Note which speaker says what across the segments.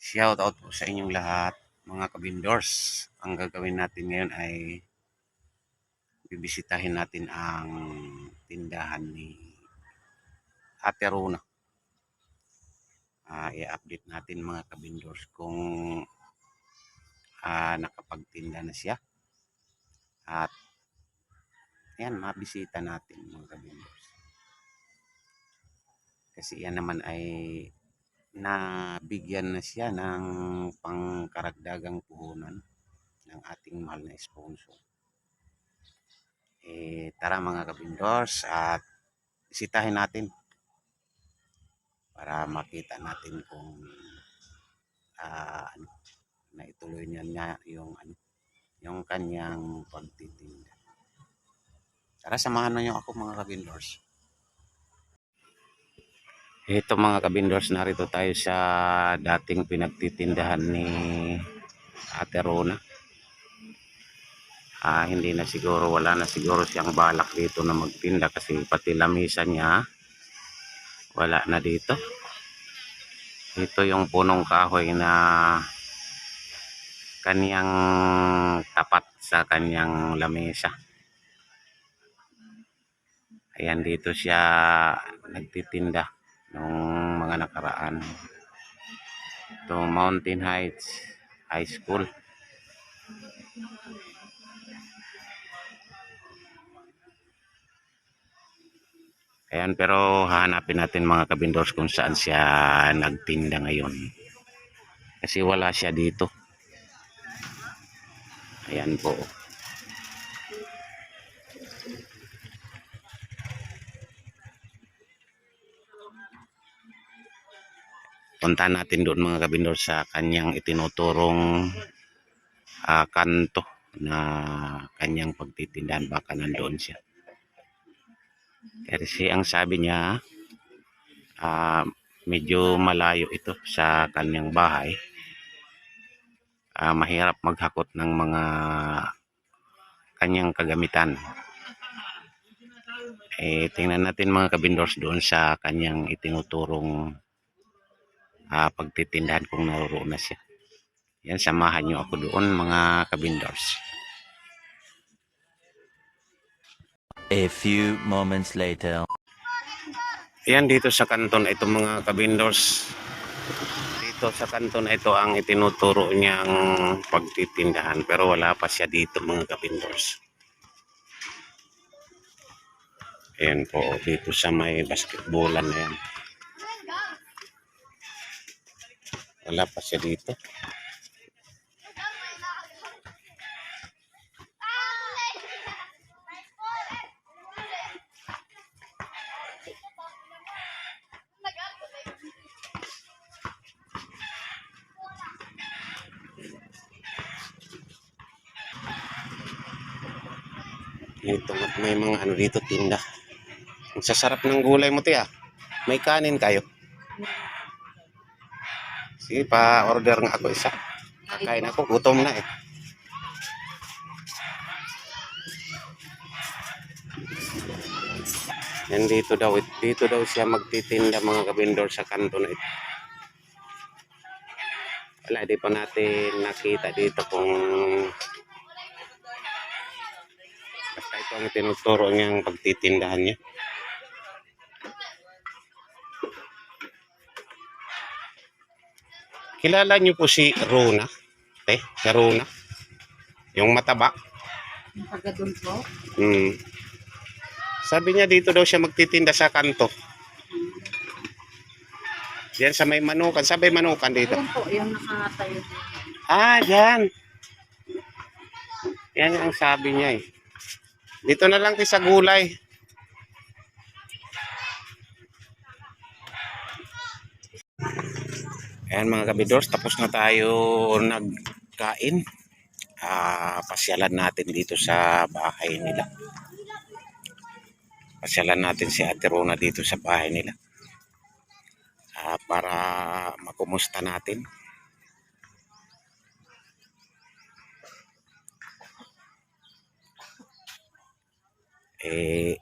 Speaker 1: Shout out po sa inyong lahat, mga kabindors. Ang gagawin natin ngayon ay bibisitahin natin ang tindahan ni Ate Rona. Ah, i-update natin mga kabindors kung ah, nakapagtinda na siya. At yan, mabisita natin mga kabindors. Kasi yan naman ay nabigyan na siya ng pangkaragdagang puhunan ng ating mahal na sponsor. Eh, tara mga kabindors at bisitahin natin para makita natin kung ah, ano, na ituloy niya niya yung ano yung kanyang pagtitinda. Tara samahan niyo ako mga kabindors. Ito mga kabindors, narito tayo sa dating pinagtitindahan ni Ate Rona. Ah, hindi na siguro, wala na siguro siyang balak dito na magtinda kasi pati lamisa niya, wala na dito. Ito yung punong kahoy na kaniyang tapat sa kaniyang lamesa. Ayan dito siya nagtitinda nung mga nakaraan. Ito Mountain Heights High School. Ayan, pero hahanapin natin mga kabindors kung saan siya nagtinda ngayon. Kasi wala siya dito. Ayan po. Punta natin doon mga kabindor sa kanyang itinuturong ah, kanto na kanyang pagtitindahan. Baka nandoon siya. Kasi ang sabi niya, ah, medyo malayo ito sa kanyang bahay. Ah, mahirap maghakot ng mga kanyang kagamitan. Eh, tingnan natin mga kabindors doon sa kanyang itinuturong ah, pagtitindahan kung naroon na siya. Yan, samahan nyo ako doon mga kabindors.
Speaker 2: A few moments later.
Speaker 1: Yan dito sa kanton ito mga kabindors. Dito sa kanton ito ang itinuturo niyang pagtitindahan pero wala pa siya dito mga kabindors. Ayan po dito sa may basketballan na yan. Wala pa siya dito. Ito at may mga ano dito tinda. Ang sasarap ng gulay mo tiya. May kanin kayo. Sige pa order nga ako isa. Kakain ako, gutom na eh. Yan dito daw, dito daw siya magtitinda mga kabindor sa kanto na ito. Wala, di pa natin nakita dito kung basta ito ang tinuturo niyang pagtitindahan niya. Kilala niyo po si Rona? Eh, si Rona? Yung mataba?
Speaker 3: Pagka doon po,
Speaker 1: Hmm. Sabi niya dito daw siya magtitinda sa kanto. Diyan sa may manukan. Sabi manukan dito.
Speaker 3: ayun po, yung nakatayo.
Speaker 1: Ah, yan. Yan ang sabi niya eh. Dito na lang sa gulay. Ayan mga kabidors, tapos na tayo nagkain. Ah, pasyalan natin dito sa bahay nila. Pasyalan natin si Ate Rona dito sa bahay nila. Ah, para makumusta natin. eh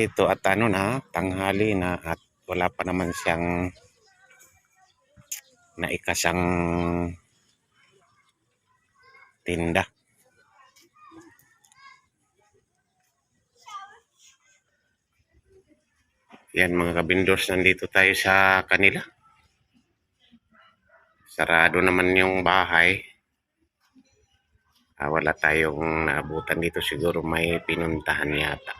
Speaker 1: ito at ano na tanghali na at wala pa naman siyang naikasang tinda. Yan mga kabindors, nandito tayo sa kanila. Sarado naman yung bahay. Ah, wala tayong naabutan dito. Siguro may pinuntahan yata.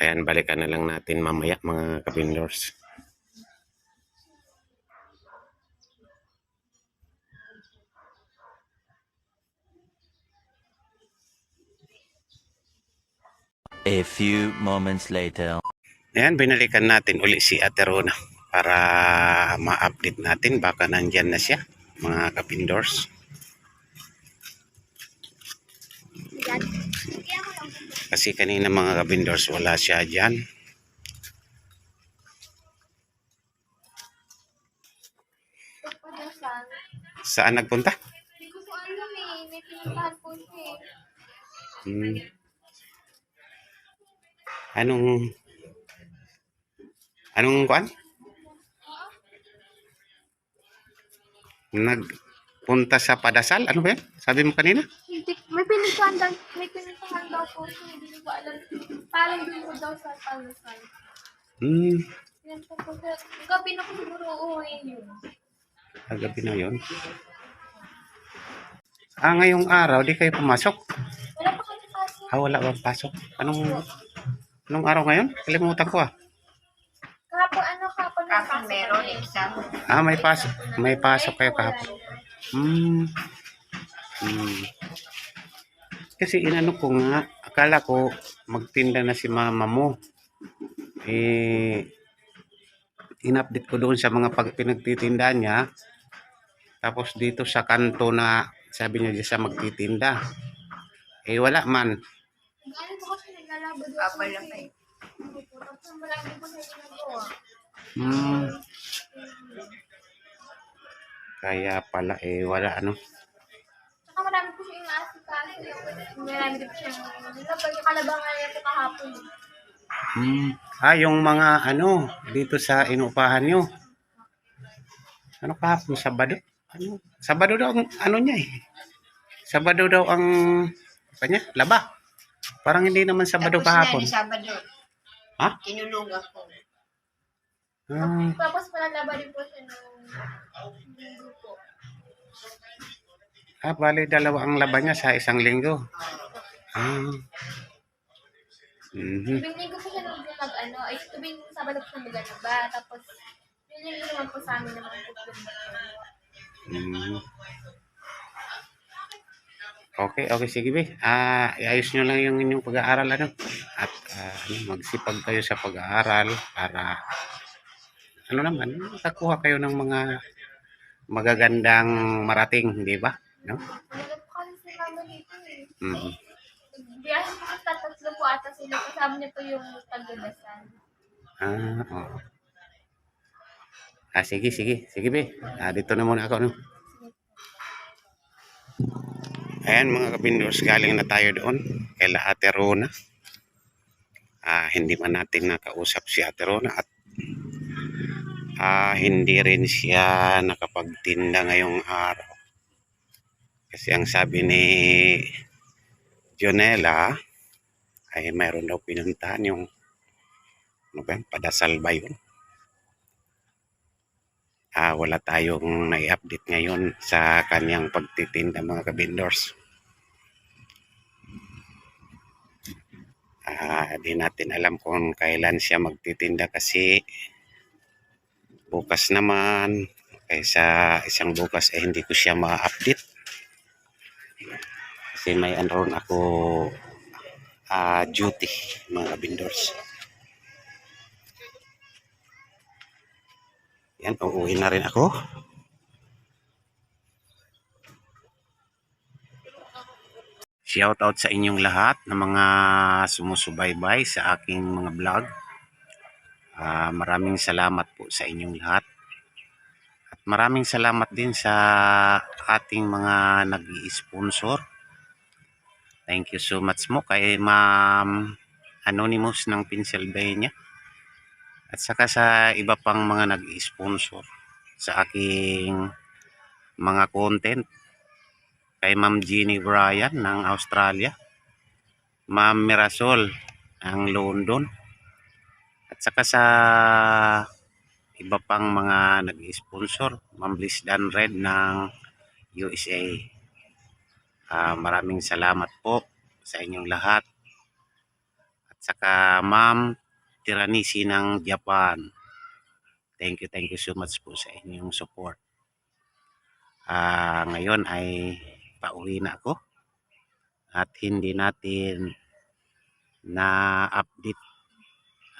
Speaker 1: Ayan, balikan na lang natin mamaya mga kabindors.
Speaker 2: A few moments later.
Speaker 1: Ayan, binalikan natin uli si Ate Rona para ma-update natin. Baka nandyan na siya, mga kapindors. Kasi kanina mga kapindors, wala siya dyan. Saan nagpunta? Hmm. Anong... Anong kuan? Nagpunta sa padasal? Ano ba yan? Sabi mo kanina?
Speaker 4: Hindi, may pinuntahan daw, may pinuntahan daw po. Hindi ko alam. Parang din ko daw sa pagpadasan.
Speaker 1: Hmm.
Speaker 4: Yan po po. Gabi na po siguro uuwiin yun.
Speaker 1: Kagabi na yun. Ah, ngayong araw, di kayo pumasok?
Speaker 4: Wala pa kasi kasi.
Speaker 1: Ah, wala bang pasok? Anong, anong araw ngayon? Kalimutan ko ah.
Speaker 4: Kahapon ano kahapon pasok
Speaker 3: meron
Speaker 4: kami.
Speaker 3: exam.
Speaker 1: Ah, may pasok. May pasok kayo kahapon. Hmm. Hmm. Kasi inano ko nga, akala ko magtinda na si mama mo. Eh, in-update ko doon sa mga pag pinagtitinda niya. Tapos dito sa kanto na sabi niya siya magtitinda. Eh, wala man. Hmm. Kaya pala eh, wala ano.
Speaker 4: Saka marami po siya. Marami din po siya. Yung kalabangan niya po kahapon.
Speaker 1: Hmm. Ah, yung mga ano, dito sa inupahan nyo. Ano kahapon? Sabado? Ano? Sabado daw ang ano niya eh. Sabado daw ang apa niya? Laba. Parang hindi naman Sabado
Speaker 3: Tapos
Speaker 1: kahapon.
Speaker 3: na, di Sabado.
Speaker 1: Ha?
Speaker 3: Tinulungan ko.
Speaker 1: Ah,
Speaker 4: Tapos panalaba din po siya nung linggo po.
Speaker 1: ah, bali dalawa ang laba niya sa isang linggo. Ah. Mhm.
Speaker 4: Tuwing linggo po siya nung mag ano, ay tuwing Sabado po siya naglalaba. Tapos yung linggo naman po sa amin naman po po.
Speaker 1: Mm. Okay, okay, sige be. Ah, iayos nyo lang yung inyong pag-aaral ano. At ano, magsipag kayo sa pag-aaral para ano naman, makakuha kayo ng mga magagandang marating, di ba? No? Mm.
Speaker 4: Biyahe po tatatlo po ata sila. Kasama niya po yung tagadasan.
Speaker 1: Ah, oo. Ah, sige, sige. Sige, be. Ah, dito na muna ako, no? Ayan, mga kabindors, galing na tayo doon. Kaila Ate Rona. Ah, hindi man natin nakausap si Ate Rona at ah, hindi rin siya nakapagtinda ngayong araw. Kasi ang sabi ni Jonella ay mayroon daw pinuntahan yung ano ba, padasal ba yun? Ah, wala tayong nai-update ngayon sa kanyang pagtitinda mga kabindors. Ah, di natin alam kung kailan siya magtitinda kasi bukas naman kaysa isang bukas eh hindi ko siya ma-update. Kasi may enroll ako ah, duty mga kabindors. Yan, uuwi na rin ako. Shout out sa inyong lahat na mga sumusubaybay sa aking mga vlog. Ah, maraming salamat po sa inyong lahat. At maraming salamat din sa ating mga nag sponsor Thank you so much mo kay Ma'am Anonymous ng Pennsylvania. At saka sa iba pang mga nag-sponsor sa aking mga content. Kay Ma'am Jeannie Bryan ng Australia. Ma'am Mirasol ng London. Saka sa iba pang mga nag-sponsor. Ma'am Bliss Dan Red ng USA. Ah, maraming salamat po sa inyong lahat. At saka Ma'am Tiranisi ng Japan. Thank you, thank you so much po sa inyong support. Ah, ngayon ay pauwi na ako at hindi natin na-update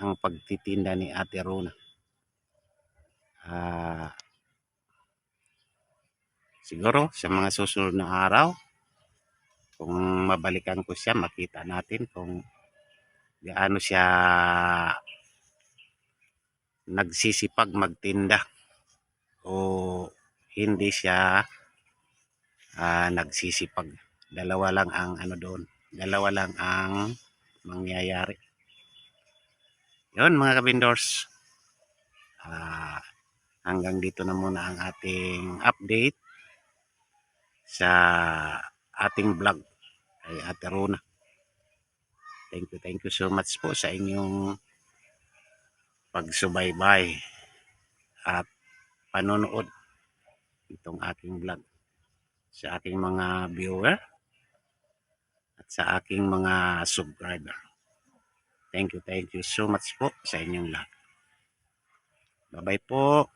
Speaker 1: ang pagtitinda ni Ate Rona. Ah, siguro sa mga susunod na araw, kung mabalikan ko siya, makita natin kung gaano siya nagsisipag magtinda o hindi siya ah, nagsisipag. Dalawa lang ang ano doon. Dalawa lang ang mangyayari. Yun mga kabindors. Ah, hanggang dito na muna ang ating update sa ating vlog kay Ate Rona. Thank you, thank you so much po sa inyong pagsubaybay at panonood itong aking vlog sa aking mga viewer at sa aking mga subscriber. Thank you, thank you so much po sa inyong lahat. Bye-bye po.